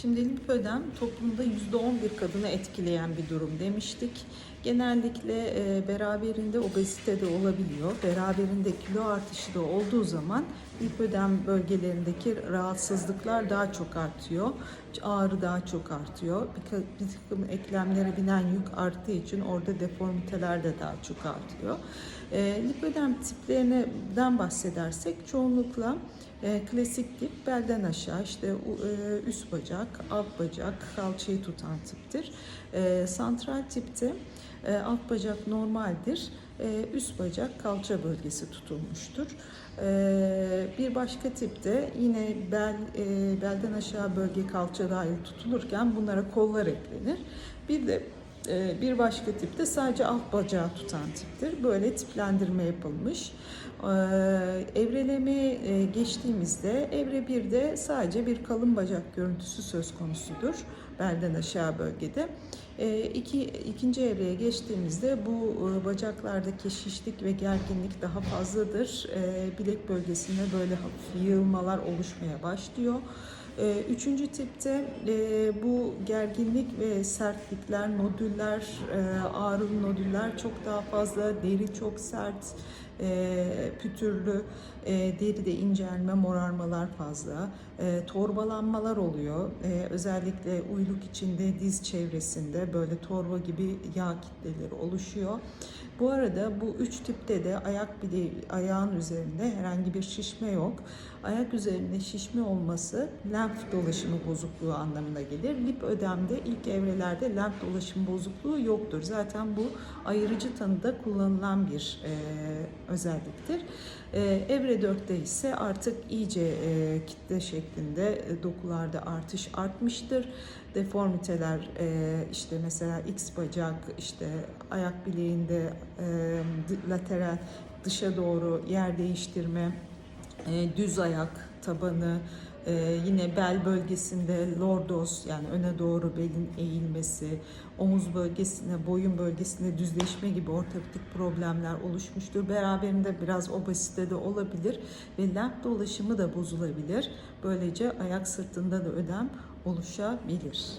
Şimdi lipödem toplumda %11 kadını etkileyen bir durum demiştik. Genellikle e, beraberinde obezite de olabiliyor. Beraberinde kilo artışı da olduğu zaman lipödem bölgelerindeki rahatsızlıklar daha çok artıyor. Ağrı daha çok artıyor. Bir, takım eklemlere binen yük arttığı için orada deformiteler de daha çok artıyor. E, lipödem tiplerinden bahsedersek çoğunlukla e, klasik tip belden aşağı işte üst bacak, alt bacak, kalçayı tutan tiptir. E, santral tipte e, alt bacak normaldir. E, üst bacak kalça bölgesi tutulmuştur. E, bir başka tipte yine bel e, belden aşağı bölge kalça dahil tutulurken bunlara kollar eklenir. Bir de bir başka tipte sadece alt bacağı tutan tiptir. Böyle tiplendirme yapılmış. Ee, Evrelemeye geçtiğimizde evre 1'de sadece bir kalın bacak görüntüsü söz konusudur belden aşağı bölgede. Ee, iki, ikinci evreye geçtiğimizde bu e, bacaklardaki şişlik ve gerginlik daha fazladır. Ee, Bilek bölgesinde böyle hafif yığılmalar oluşmaya başlıyor. Ee, Üçüncü tipte e, bu gerginlik ve sertlikler, nodüller, e, ağrılı nodüller çok daha fazla, deri çok sert, e, pütürlü, deride incelme, morarmalar fazla, torbalanmalar oluyor. Özellikle uyluk içinde diz çevresinde böyle torba gibi yağ kitleleri oluşuyor. Bu arada bu üç tipte de ayak bile ayağın üzerinde herhangi bir şişme yok. Ayak üzerinde şişme olması lenf dolaşımı bozukluğu anlamına gelir. Lip ödemde ilk evrelerde lenf dolaşım bozukluğu yoktur. Zaten bu ayırıcı tanıda kullanılan bir e, özelliktir. E, evre 4'te ise artık iyice e, kitle şeklinde e, dokularda artış artmıştır. Deformiteler e, işte mesela X bacak, işte ayak bileğinde e, lateral dışa doğru yer değiştirme, e, düz ayak tabanı, e, yine bel bölgesinde lordoz yani öne doğru belin eğilmesi, omuz bölgesinde, boyun bölgesinde düzleşme gibi ortopedik problemler oluşmuştur. Beraberinde biraz obezite de olabilir ve lenf dolaşımı da bozulabilir. Böylece ayak sırtında da ödem oluşabilir.